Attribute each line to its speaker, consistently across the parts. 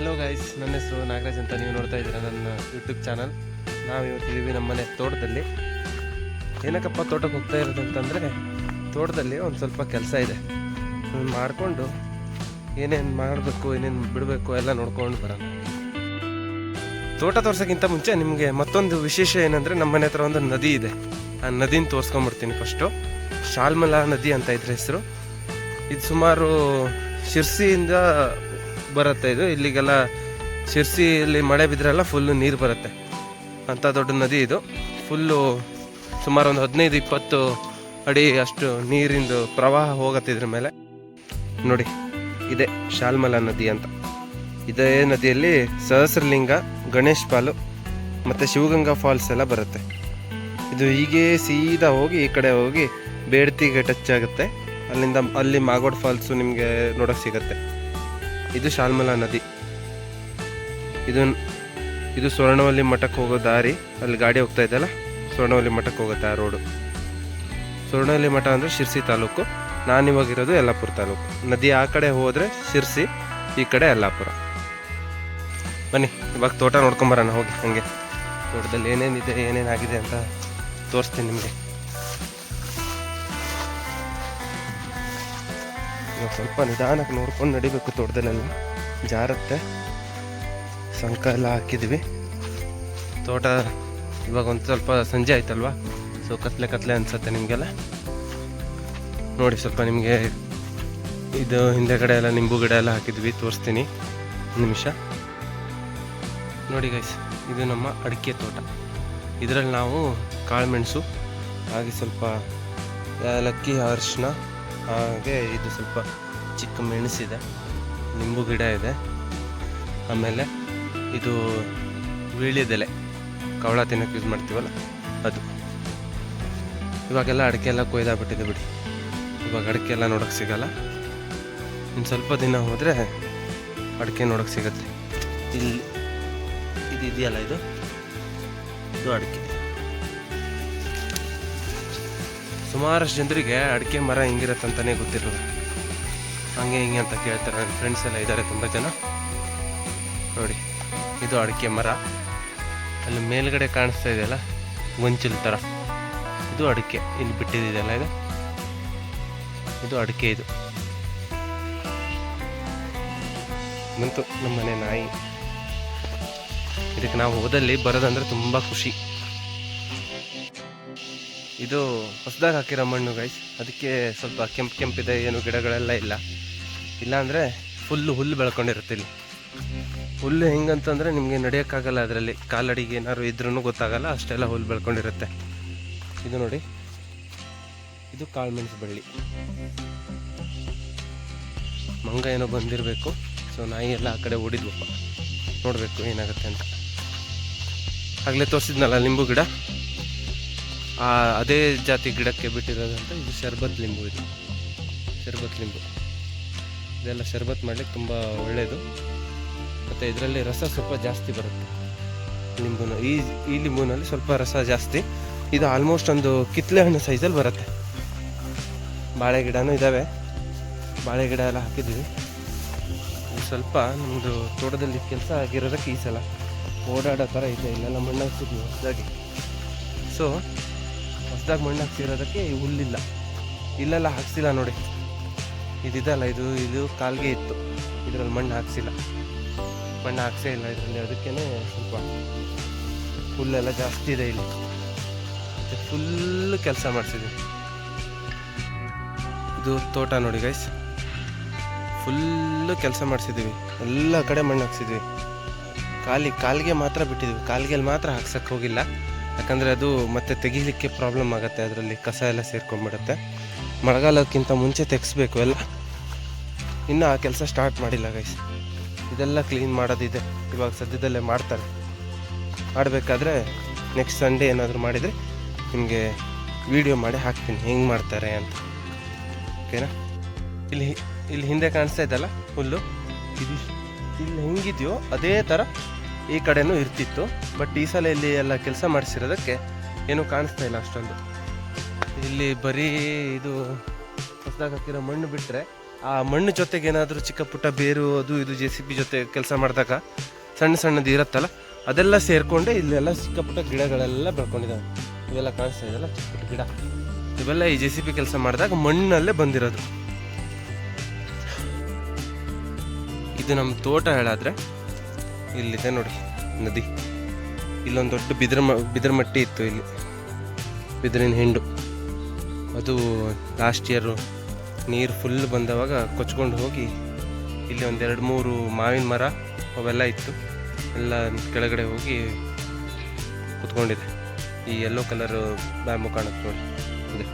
Speaker 1: Hello guys ನನ್ನ ಹೆಸರು ನಾಗರಾಜ್ ಅಂತ ನೀವು ನೋಡ್ತಾ ಇದ್ದೀರಾ ನನ್ನ ಯೂಟ್ಯೂಬ್ ಚಾನಲ್ ನಾವು ಇವತ್ತಿದ್ದೀವಿ ನಮ್ಮನೆ ತೋಟದಲ್ಲಿ. ಏನಕ್ಕಪ್ಪ ತೋಟಕ್ಕೆ ಹೋಗ್ತಾ ಇರೋದು ಅಂತಂದರೆ, ತೋಟದಲ್ಲಿ ಒಂದು ಸ್ವಲ್ಪ ಕೆಲಸ ಇದೆ. ಮಾಡಿಕೊಂಡು ಏನೇನು ಮಾಡಬೇಕು, ಏನೇನು ಬಿಡಬೇಕು ಎಲ್ಲ ನೋಡ್ಕೊಂಡು ಬರೋಣ. ತೋಟ ತೋರ್ಸೋಕ್ಕಿಂತ ಮುಂಚೆ ನಿಮಗೆ ಮತ್ತೊಂದು ವಿಶೇಷ ಏನಂದರೆ ನಮ್ಮ ಮನೆ ಹತ್ರ ಒಂದು ನದಿ ಇದೆ. ಆ ನದಿನ ತೋರಿಸ್ಕೊಂಬಿಡ್ತೀನಿ ಫಸ್ಟು ಶಾಲ್ಮಲಾ ನದಿ ಅಂತ ಇದ್ರ ಹೆಸರು. ಇದು ಸುಮಾರು ಶಿರ್ಸಿಯಿಂದ ಬರುತ್ತೆ ಇದು. ಇಲ್ಲಿಗೆಲ್ಲ ಶಿರ್ಸಿಯಲ್ಲಿ ಮಳೆ ಬಿದ್ದರೆಲ್ಲ ಫುಲ್ಲು ನೀರು ಬರುತ್ತೆ. ಅಂಥ ದೊಡ್ಡ ನದಿ ಇದು. ಫುಲ್ಲು ಸುಮಾರು ಒಂದು ಹದಿನೈದು, ಇಪ್ಪತ್ತು ಅಡಿ ಅಷ್ಟು ನೀರಿಂದು ಪ್ರವಾಹ ಹೋಗತ್ತೆ ಇದ್ರ ಮೇಲೆ. ನೋಡಿ, ಇದೆ ಶಾಲ್ಮಲ ನದಿ ಅಂತ. ಇದೇ ನದಿಯಲ್ಲಿ ಸಹಸ್ರಲಿಂಗ, ಗಣೇಶ್ ಪಾಲು ಮತ್ತು ಶಿವಗಂಗಾ ಫಾಲ್ಸ್ ಎಲ್ಲ ಬರುತ್ತೆ. ಇದು ಹೀಗೆ ಸೀದಾ ಹೋಗಿ ಈ ಕಡೆ ಹೋಗಿ ಬೇಡ್ತಿಗೆ ಟಚ್ ಆಗುತ್ತೆ. ಅಲ್ಲಿಂದ, ಅಲ್ಲಿ ಮಾಗೋಡ್ ಫಾಲ್ಸು ನಿಮಗೆ ನೋಡೋಕ್ಕೆ ಸಿಗುತ್ತೆ. ಇದು ಶಾಲ್ಮಲಾ ನದಿ. ಇದು ಇದು ಸ್ವರ್ಣವಲ್ಲಿ ಮಠಕ್ಕೆ ಹೋಗೋ ದಾರಿ. ಅಲ್ಲಿ ಗಾಡಿ ಹೋಗ್ತಾ ಇದೆಯಲ್ಲ? ಸ್ವರ್ಣವಲ್ಲಿ ಮಠಕ್ಕೆ ಹೋಗುತ್ತೆ ಆ ರೋಡು. ಸ್ವರ್ಣವಲ್ಲಿ ಮಠ ಅಂದರೆ ಶಿರ್ಸಿ ತಾಲೂಕು. ನಾನಿವಾಗಿರೋದು ಯಲ್ಲಾಪುರ ತಾಲೂಕು. ನದಿ ಆ ಕಡೆ ಹೋದರೆ ಶಿರ್ಸಿ, ಈ ಕಡೆ ಯಲ್ಲಾಪುರ. ಬನ್ನಿ, ಇವಾಗ ತೋಟ ನೋಡ್ಕೊಂಬರೋಣ ಹೋಗಿ ಹಾಗೆ. ತೋಟದಲ್ಲಿ ಏನೇನಿದೆ, ಏನೇನಾಗಿದೆ ಅಂತ ತೋರಿಸ್ತೀನಿ ನಿಮಗೆ. ಇವಾಗ ಸ್ವಲ್ಪ ನಿಧಾನಕ್ಕೆ ನೋಡ್ಕೊಂಡು ನಡಿಬೇಕು ತೋಟದಲ್ಲೆಲ್ಲ ಜಾರತ್ತೆ. ಸಂಕ ಎಲ್ಲ ಹಾಕಿದ್ವಿ. ತೋಟ ಇವಾಗ ಒಂದು ಸ್ವಲ್ಪ ಸಂಜೆ ಆಯ್ತಲ್ವಾ? ಸೊ ಕತ್ಲೆ ಕತ್ಲೆ ಅನ್ಸುತ್ತೆ ನಿಮಗೆಲ್ಲ. ನೋಡಿ ಸ್ವಲ್ಪ ನಿಮಗೆ ಇದು ಹಿಂದೆಗಡೆ ಎಲ್ಲ ನಿಂಬು ಗಿಡ ಎಲ್ಲ ಹಾಕಿದ್ವಿ, ತೋರಿಸ್ತೀನಿ. ನಿಮಿಷ. ನೋಡಿ ಗೈಸ್ ಇದು ನಮ್ಮ ಅಡಿಕೆ ತೋಟ. ಇದರಲ್ಲಿ ನಾವು ಕಾಳುಮೆಣಸು ಹಾಗೆ ಸ್ವಲ್ಪ ಏಲಕ್ಕಿ ಅರಿಶಿನ ಹಾಗೆ ಇದು ಸ್ವಲ್ಪ ಚಿಕ್ಕ ಮೆಣಸಿದೆ, ನಿಂಬು ಗಿಡ ಇದೆ. ಆಮೇಲೆ ಇದು ವೀಳ್ಯದೆಲೆ ಕವಳ ತಿನ್ನೋಕೆ ಯೂಸ್ ಮಾಡ್ತೀವಲ್ಲ, ಅದು. ಇವಾಗೆಲ್ಲ ಅಡಿಕೆ ಎಲ್ಲ ಕೊಯ್ದಾಗ್ಬಿಟ್ಟಿದೆ ಬಿಡಿ. ಇವಾಗ ಅಡಿಕೆ ಎಲ್ಲ ನೋಡೋಕೆ ಸಿಗಲ್ಲ. ಇನ್ನು ಸ್ವಲ್ಪ ದಿನ ಹೋದರೆ ಅಡಿಕೆ ನೋಡೋಕೆ ಸಿಗತ್ತೆ. ಇಲ್ಲಿ, ಇದು ಇದೆಯಲ್ಲ ಇದು? ಇದು ಅಡಿಕೆ. ಸುಮಾರಷ್ಟು ಜನರಿಗೆ ಅಡಿಕೆ ಮರ ಹಿಂಗಿರತ್ತೆ ಅಂತಲೇ ಗೊತ್ತಿರೋದು ಹಂಗೆ ಹಿಂಗೆ ಅಂತ ಕೇಳ್ತಾರೆ. ನನ್ನ ಫ್ರೆಂಡ್ಸ್ ಎಲ್ಲ ಇದ್ದಾರೆ ತುಂಬ ಜನ. ನೋಡಿ, ಇದು ಅಡಿಕೆ ಮರ. ಅಲ್ಲಿ ಮೇಲ್ಗಡೆ ಕಾಣಿಸ್ತಾ ಇದೆಯಲ್ಲ? ಗೊಂಚಲು ಥರ ಇದು ಅಡಿಕೆ. ಇಲ್ಲಿ ಬಿಟ್ಟಿದೆಯಲ್ಲ ಇದು? ಇದು ಅಡಿಕೆ ಇದು. ಬಂತು ನಮ್ಮ ಮನೆ ನಾಯಿ. ಇದಕ್ಕೆ ನಾವು ಹೋದಲ್ಲಿ ಬರೋದಂದ್ರೆ ತುಂಬ ಖುಷಿ. ಇದು ಹೊಸದಾಗಿ ಹಾಕಿರೋ ಮಣ್ಣು ಗೈಸ್ ಅದಕ್ಕೆ ಸ್ವಲ್ಪ ಕೆಂಪು ಕೆಂಪಿದೆ, ಏನು ಗಿಡಗಳೆಲ್ಲ ಇಲ್ಲ. ಇಲ್ಲಾಂದರೆ ಫುಲ್ಲು ಹುಲ್ಲು ಬೆಳ್ಕೊಂಡಿರುತ್ತೆ ಇಲ್ಲಿ. ಹುಲ್ಲು ಹೆಂಗಂತಂದರೆ ನಿಮಗೆ ನಡೆಯೋಕ್ಕಾಗಲ್ಲ ಅದರಲ್ಲಿ. ಕಾಲಡಿಗೆ ಏನಾದ್ರು ಇದ್ರೂ ಗೊತ್ತಾಗಲ್ಲ, ಅಷ್ಟೆಲ್ಲ ಹುಲ್ಲು ಬೆಳ್ಕೊಂಡಿರುತ್ತೆ. ಇದು ನೋಡಿ. ಇದು ಕಾಳು ಮೆಣಸು ಬಳ್ಳಿ. ಮಂಗ ಏನೋ ಬಂದಿರಬೇಕು. ಸೊ ನಾಯಿ ಎಲ್ಲ ಆ ಕಡೆ ಓಡಿದ್ವಪ್ಪ. ನೋಡಬೇಕು ಏನಾಗುತ್ತೆ ಅಂತ. ಆಗಲೇ ತೋರಿಸಿದ್ನಲ್ಲ ನಿಂಬು ಗಿಡ? ಅದೇ ಜಾತಿ ಗಿಡಕ್ಕೆ ಬಿಟ್ಟಿರೋದಂತ ಇದು ಶರ್ಬತ್ ಲಿಂಬು ಇದು. ಶರ್ಬತ್ ಲಿಂಬು. ಇದೆಲ್ಲ ಶರ್ಬತ್ ಮಾಡಲಿಕ್ಕೆ ತುಂಬ ಒಳ್ಳೆಯದು ಮತ್ತು ಇದರಲ್ಲಿ ರಸ ಸ್ವಲ್ಪ ಜಾಸ್ತಿ ಬರುತ್ತೆ. ಲಿಂಬುನ, ಈ ಈ ಲಿಂಬುನಲ್ಲಿ ಸ್ವಲ್ಪ ರಸ ಜಾಸ್ತಿ. ಇದು ಆಲ್ಮೋಸ್ಟ್ ಒಂದು ಕಿತ್ಲೆ ಹಣ್ಣು ಸೈಜಲ್ಲಿ ಬರುತ್ತೆ. ಬಾಳೆ ಗಿಡನೂ ಇದ್ದಾವೆ ಬಾಳೆ ಗಿಡ ಎಲ್ಲ ಹಾಕಿದ್ದೀವಿ. ಸ್ವಲ್ಪ ನಮ್ಮದು ತೋಟದಲ್ಲಿ ಕೆಲಸ ಆಗಿರೋದಕ್ಕೆ ಈ ಸಲ. ಓಡಾಡೋ ಥರ ಇದೆ. ಇಲ್ಲೆಲ್ಲ ಮಣ್ಣು ಹಾಕ್ತಿದ್ವಿ ಹೊಸದಾಗಿ. ಸೊ ಹೊಸದಾಗಿ ಮಣ್ಣು ಹಾಕ್ಸಿರೋದಕ್ಕೆ ಹುಲ್ಲಿಲ್ಲ. ಇಲ್ಲೆಲ್ಲ ಹಾಕ್ಸಿಲ್ಲ ನೋಡಿ. ಇದಿದಲ್ಲ, ಇದು ಇದು ಕಾಲ್ಗೆ ಇತ್ತು. ಇದರಲ್ಲಿ ಮಣ್ಣು ಹಾಕ್ಸಿಲ್ಲ. ಮಣ್ಣು ಹಾಕ್ಸೇ ಇಲ್ಲ ಇದರಲ್ಲಿ ಅದಕ್ಕೇ ಸ್ವಲ್ಪ ಹುಲ್ಲೆಲ್ಲ ಜಾಸ್ತಿ ಇದೆ ಇಲ್ಲಿ. ಫುಲ್ ಕೆಲಸ ಮಾಡಿಸಿದ್ವಿ. ಇದು ತೋಟ ನೋಡಿ ಗೈಸ್ ಫುಲ್ಲು ಕೆಲಸ ಮಾಡಿಸಿದ್ದೀವಿ ಎಲ್ಲ ಕಡೆ ಮಣ್ಣು ಹಾಕ್ಸಿದ್ವಿ. ಕಾಲಿ ಕಾಲಿಗೆ ಮಾತ್ರ ಬಿಟ್ಟಿದ್ವಿ. ಕಾಲಿಗೆಲ್ಲಿ ಮಾತ್ರ ಹಾಕ್ಸಕ್ಕೆ ಹೋಗಿಲ್ಲ. ಯಾಕಂದರೆ ಅದು ಮತ್ತೆ ತೆಗೀಲಿಕ್ಕೆ ಪ್ರಾಬ್ಲಮ್ ಆಗುತ್ತೆ, ಅದರಲ್ಲಿ ಕಸ ಎಲ್ಲ ಸೇರ್ಕೊಂಡ್ಬಿಡುತ್ತೆ. ಮಳೆಗಾಲಕ್ಕಿಂತ ಮುಂಚೆ ತೆಗೆಸ್ಬೇಕು, ಎಲ್ಲ. ಇನ್ನು ಆ ಕೆಲಸ ಸ್ಟಾರ್ಟ್ ಮಾಡಿಲ್ಲ ಗೈಸ್ ಇದೆಲ್ಲ ಕ್ಲೀನ್ ಮಾಡೋದಿದೆ. ಇವಾಗ ಸದ್ಯದಲ್ಲೇ ಮಾಡ್ತಾರೆ. ಮಾಡಬೇಕಾದ್ರೆ ನೆಕ್ಸ್ಟ್ ಸಂಡೇ ಏನಾದರೂ ಮಾಡಿದರೆ ನಿಮಗೆ ವಿಡಿಯೋ ಮಾಡಿ ಹಾಕ್ತೀನಿ. ಹೆಂಗೆ ಮಾಡ್ತಾರೆ ಅಂತ. ಓಕೆನಾ ಇಲ್ಲಿ ಇಲ್ಲಿ ಹಿಂದೆ ಕಾಣಿಸ್ತಾ ಇದ್ದಲ್ಲ ಹುಲ್ಲು? ಇದು ಇಲ್ಲಿ ಹೆಂಗಿದೆಯೋ ಅದೇ ಥರ ಈ ಕಡೆನೂ ಇರ್ತಿತ್ತು ಬಟ್ ಈ ಸಲ ಇಲ್ಲಿ ಎಲ್ಲ ಕೆಲಸ ಮಾಡಿಸಿರೋದಕ್ಕೆ ಏನೂ ಕಾಣಿಸ್ತಾ ಇಲ್ಲ ಅಷ್ಟೊಂದು. ಇಲ್ಲಿ ಬರೀ ಇದು ಹೊಸದಾಗಿ ಹಾಕಿರೋ ಮಣ್ಣು ಬಿಟ್ಟರೆ ಆ ಮಣ್ಣು ಜೊತೆಗೆ ಏನಾದರೂ ಚಿಕ್ಕ ಪುಟ್ಟ ಬೇರು ಅದು ಇದು ಜೆ ಸಿ ಬಿ ಜೊತೆ ಕೆಲಸ ಮಾಡಿದಾಗ ಸಣ್ಣ ಸಣ್ಣದು ಇರುತ್ತಲ್ಲ, ಅದೆಲ್ಲ ಸೇರಿಕೊಂಡೆ ಇಲ್ಲೆಲ್ಲ ಚಿಕ್ಕ ಪುಟ್ಟ ಗಿಡಗಳೆಲ್ಲ ಬೆಳ್ಕೊಂಡಿದ್ದಾವೆ ಇವೆಲ್ಲ ಕಾಣಿಸ್ತಾ ಇದೆಲ್ಲ ಚಿಕ್ಕ ಪುಟ್ಟ ಗಿಡ. ಇವೆಲ್ಲ ಈ ಜೆ ಸಿ ಬಿ ಕೆಲಸ ಮಾಡಿದಾಗ ಮಣ್ಣಲ್ಲೇ ಬಂದಿರೋದು. ಇದು ನಮ್ಮ ತೋಟ ಹೇಳಾದ್ರೆ ಇಲ್ಲಿದೆ ನೋಡಿ, ನದಿ. ಇಲ್ಲೊಂದು ದೊಡ್ಡ ಬಿದಿರ ಬಿದಿರ ಮಟ್ಟಿ ಇತ್ತು ಇಲ್ಲಿ. ಬಿದಿರಿನ ಹಿಂಡು. ಅದು ಲಾಸ್ಟ್ ಇಯರು ನೀರು ಫುಲ್ ಬಂದವಾಗ ಕೊಚ್ಕೊಂಡು ಹೋಗಿ ಇಲ್ಲಿ ಒಂದೆರಡು ಮೂರು ಮಾವಿನ ಮರ ಅವೆಲ್ಲ ಇತ್ತು. ಎಲ್ಲ ಕೆಳಗಡೆ ಹೋಗಿ ಕುತ್ಕೊಂಡಿದೆ. ಈ ಯೆಲ್ಲೋ ಕಲರ್ ಬ್ಯಾಂಬು ಕಾಣುತ್ತೆ ನೋಡಿ. ಇದೆ.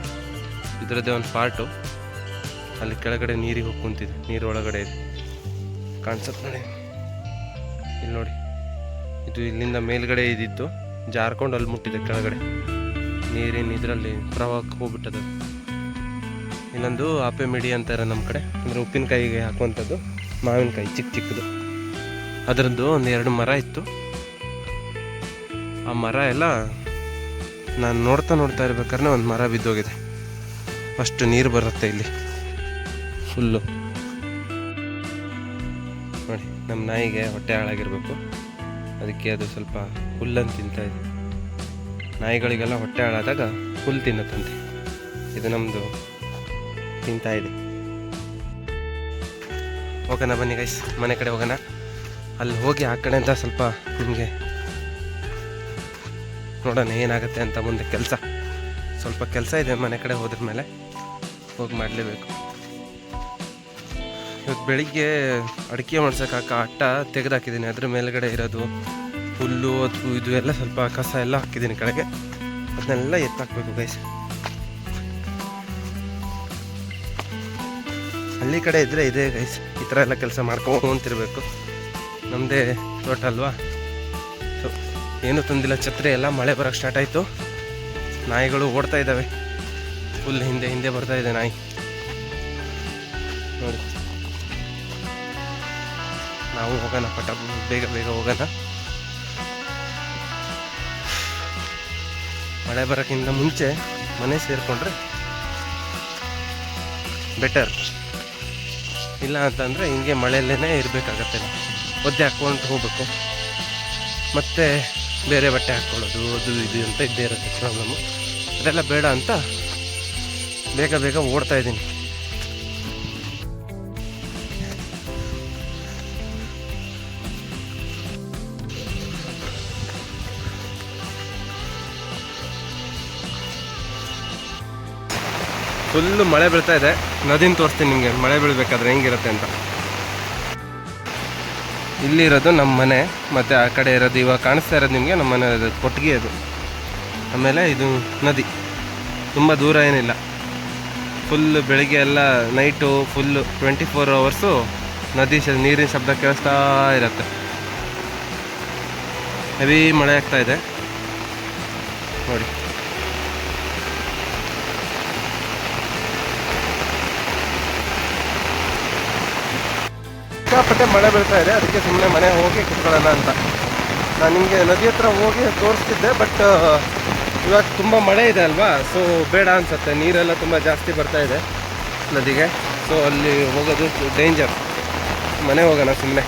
Speaker 1: ಇದರದ್ದೇ ಒಂದು ಪಾರ್ಟು ಅಲ್ಲಿ ಕೆಳಗಡೆ ನೀರಿಗೆ ಹೋಗಿ ಕುಂತಿದೆ. ನೀರು ಒಳಗಡೆ ಇದೆ. ಕಾಣಿಸುತ್ತೆ ನೋಡಿ. ಇದು ಇಲ್ಲಿಂದ ಮೇಲ್ಗಡೆ ಇದ್ದಿತ್ತು ಜಾರ್ಕೊಂಡು ಅಲ್ಲಿ ಮುಟ್ಟಿದೆ ಕೆಳಗಡೆ. ನೀರಿನ ಇದರಲ್ಲಿ ಪ್ರವಾಹಕ್ಕೆ ಹೋಗ್ಬಿಟ್ಟದ ಇನ್ನೊಂದು ಆಪೆ ಮಿಡಿ ಅಂತಾರೆ ನಮ್ಮ ಕಡೆ. ಅಂದರೆ ಉಪ್ಪಿನಕಾಯಿಗೆ ಹಾಕುವಂಥದ್ದು, ಮಾವಿನಕಾಯಿ ಚಿಕ್ಕ ಚಿಕ್ಕದು. ಅದರದ್ದು ಒಂದು ಎರಡು ಮರ ಇತ್ತು. ಆ ಮರ ಎಲ್ಲ ನಾನು ನೋಡ್ತಾ ನೋಡ್ತಾ ಇರ್ಬೇಕಾದ್ರೆ ಒಂದು ಮರ ಬಿದ್ದೋಗಿದೆ. ಅಷ್ಟು ನೀರು ಬರುತ್ತೆ ಇಲ್ಲಿ. ಫುಲ್ಲು ನೋಡಿ ನಮ್ಮ ನಾಯಿಗೆ ಹೊಟ್ಟೆ ಹಾಳಾಗಿರ್ಬೇಕು. ಅದಕ್ಕೆ ಅದು ಸ್ವಲ್ಪ ಹುಲ್ಲನ್ನು ಇದೆ ನಾಯಿಗಳಿಗೆಲ್ಲ ಹೊಟ್ಟೆ ಹಾಳಾದಾಗ ಹುಲ್ಲು ತಿನ್ನತ್ತಂತೆ ಇದು ನಮ್ಮದು ತಿಂತಾ ಇದೆ. ಹೋಗೋಣ ಬನ್ನಿ ಗೈಸ್ ಮನೆ ಕಡೆ ಹೋಗೋಣ. ಅಲ್ಲಿ ಹೋಗಿ ಆ ಕಡೆ ಅಂತ ಸ್ವಲ್ಪ ನಿಮಗೆ ನೋಡೋಣ ಏನಾಗುತ್ತೆ ಅಂತ ಮುಂದೆ ಕೆಲಸ. ಸ್ವಲ್ಪ ಕೆಲಸ ಇದೆ ಮನೆ ಕಡೆ ಹೋದ್ರ ಮೇಲೆ ಹೋಗಿ ಮಾಡಲೇಬೇಕು. ಇವತ್ತು ಬೆಳಿಗ್ಗೆ ಅಡಿಕೆ ಮಾಡ್ಸೋಕೆ ಅಟ್ಟ ತೆಗೆದಾಕಿದ್ದೀನಿ. ಅದ್ರ ಮೇಲ್ಗಡೆ ಇರೋದು ಹುಲ್ಲು, ಅದು ಇದು ಎಲ್ಲ ಸ್ವಲ್ಪ ಕಸ ಎಲ್ಲ ಹಾಕಿದ್ದೀನಿ ಕೆಳಗೆ. ಅದನ್ನೆಲ್ಲ ಎತ್ತಾಕ್ಬೇಕು ಗೈಸ್ ಹಳ್ಳಿ ಕಡೆ ಇದ್ದರೆ ಇದೆ ಗೈಸ್ ಈ ಥರ ಎಲ್ಲ ಕೆಲಸ ಮಾಡ್ಕೊಂತಿರ್ಬೇಕು. ನಮ್ಮದೇ ತೋಟ ಅಲ್ವಾ? ಸೊ ಏನು ತಂದಿಲ್ಲ. ಛತ್ರಿ ಎಲ್ಲ ಮಳೆ ಬರೋಕ್ಕೆ ಸ್ಟಾರ್ಟ್ ಆಯಿತು. ನಾಯಿಗಳು ಓಡ್ತಾ ಇದ್ದಾವೆ. ಫುಲ್ ಹಿಂದೆ ಹಿಂದೆ ಬರ್ತಾ ಇದೆ ನಾಯಿ. ನೋಡಿ. ನಾವು ಹೋಗೋಣ, ಪಟ, ಬೇಗ ಬೇಗ ಹೋಗೋಣ. ಮಳೆ ಬರೋಕ್ಕಿಂತ ಮುಂಚೆ ಮನೆ ಸೇರಿಕೊಂಡ್ರೆ ಬೆಟರ್ ಇಲ್ಲ ಅಂತಂದರೆ ಹಿಂಗೆ ಮಳೆಯಲ್ಲೇ ಇರಬೇಕಾಗತ್ತೆ. ಒದ್ದೆ ಹಾಕ್ಕೊಂಡು ಹೋಗ್ಬೇಕು. ಮತ್ತು ಬೇರೆ ಬಟ್ಟೆ ಹಾಕ್ಕೊಳ್ಳೋದು, ಅದು, ಇದು ಅಂತ ಇದ್ದೇ ಇರುತ್ತೆ ಪ್ರಾಬ್ಲಮ್ಮು ಅದೆಲ್ಲ ಬೇಡ ಅಂತ ಬೇಗ ಬೇಗ ಓಡ್ತಾ ಇದ್ದೀನಿ. ಫುಲ್ಲು ಮಳೆ ಬೀಳ್ತಾ ಇದೆ. ನದಿನ ತೋರಿಸ್ತೀನಿ ನಿಮಗೆ, ಮಳೆ ಬೀಳಬೇಕಾದ್ರೆ ಹೆಂಗಿರುತ್ತೆ ಅಂತ. ಇಲ್ಲಿರೋದು ನಮ್ಮ ಮನೆ, ಮತ್ತು ಆ ಕಡೆ ಇರೋದು ಇವಾಗ ಕಾಣಿಸ್ತಾ ಇರೋದು ನಿಮಗೆ ನಮ್ಮ ಮನೆ ಕೊಟ್ಟಿಗೆ ಅದು. ಆಮೇಲೆ ಇದು ನದಿ. ತುಂಬ ದೂರ ಏನಿಲ್ಲ. ಫುಲ್ಲು ಬೆಳಿಗ್ಗೆ ಎಲ್ಲ night full twenty four hours ನದಿ ಶ, ನೀರಿನ ಶಬ್ದ ಕೇಳಿಸ್ತಾ ಇರುತ್ತೆ. ಹೆವಿ ಮಳೆ ಆಗ್ತಾ ಇದೆ. ನೋಡಿ. ಸಿಕ್ಕಾಪಟ್ಟೆ ಮಳೆ ಬೀಳ್ತಾ ಇದೆ, ಅದಕ್ಕೆ ಸುಮ್ಮನೆ ಮನೆ ಹೋಗಿ ಕುತ್ಕೊಳ್ಳೋಣ ಅಂತ. ನಾನು ನಿಮಗೆ ನದಿ ಹತ್ರ ಹೋಗಿ ತೋರಿಸ್ತಿದ್ದೆ, ಬಟ್ ಇವಾಗ ತುಂಬ ಮಳೆ ಇದೆ ಅಲ್ವಾ? ಸೊ ಬೇಡ ಅನ್ಸುತ್ತೆ. ನೀರೆಲ್ಲ ತುಂಬ ಜಾಸ್ತಿ ಬರ್ತಾ ಇದೆ ನದಿಗೆ. ಸೊ ಅಲ್ಲಿ ಹೋಗೋದು ಡೇಂಜರ್ ಮನೆ ಹೋಗೋಣ ಸುಮ್ಮನೆ